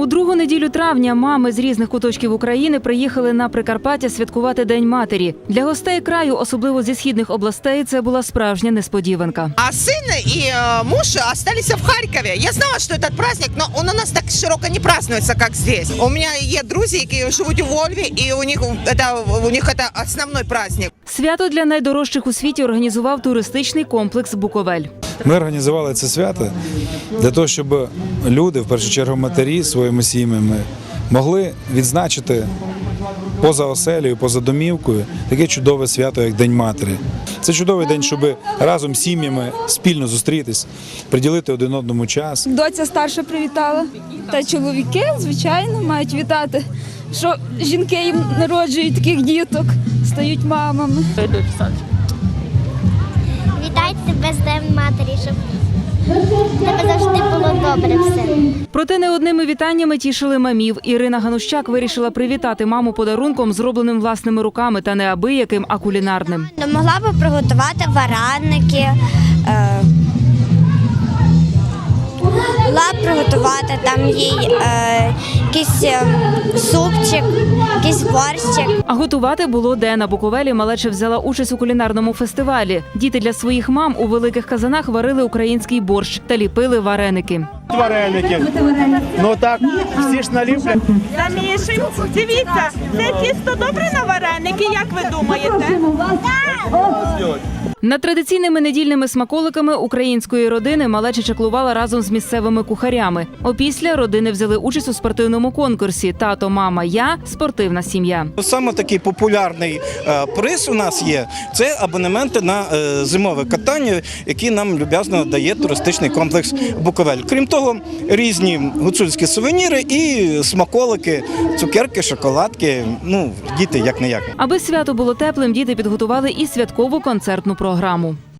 У другу неділю травня мами з різних куточків України приїхали на Прикарпаття святкувати День матері. Для гостей краю, особливо зі східних областей, це була справжня несподіванка. А сын и э, муж остались в Харькове. Я знала, что этот праздник, но он у нас так широко не празднуется, как здесь. У меня есть друзья, які живуть у Львові, и у них это, у них это основной праздник. Свято для найдорожчих у світі організував туристичний комплекс Буковель. Ми організували це свято для того, щоб люди, в першу чергу матері своїми сім'ями, могли відзначити поза оселею, поза домівкою таке чудове свято, як День матері. Це чудовий день, щоб разом з сім'ями спільно зустрітись, приділити один одному час. Доця старша привітала. Та чоловіки, звичайно, мають вітати, що жінки їм народжують таких діток, стають мамами. Вітайте тебе з Днем матері, щоб тебе завжди було добре все. Проте не одними вітаннями тішили мамів. Ірина Ганущак вирішила привітати маму подарунком, зробленим власними руками та не аби-яким, а кулінарним. Могла б приготувати вараники, е, могла приготувати там їй е, якийсь е, супчик, якийсь борщик. А готувати було де на Буковелі малеча взяла участь у кулінарному фестивалі. Діти для своїх мам у великих казанах варили український борщ та ліпили вареники. вареники. Ну так, всі ж наліплять. Замішуємо. Дивіться, це тісто добре на вареники, як ви думаєте? Над традиційними недільними смаколиками української родини малеча чаклувала разом з місцевими кухарями. Опісля родини взяли участь у спортивному конкурсі Тато, мама, я спортивна сім'я. Саме такий популярний е, приз у нас є це абонементи на е, зимове катання, які нам люб'язно дає туристичний комплекс Буковель. Крім того, різні гуцульські сувеніри і смаколики, цукерки, шоколадки. Ну, діти як не як. Аби свято було теплим, діти підготували і святкову концертну програму.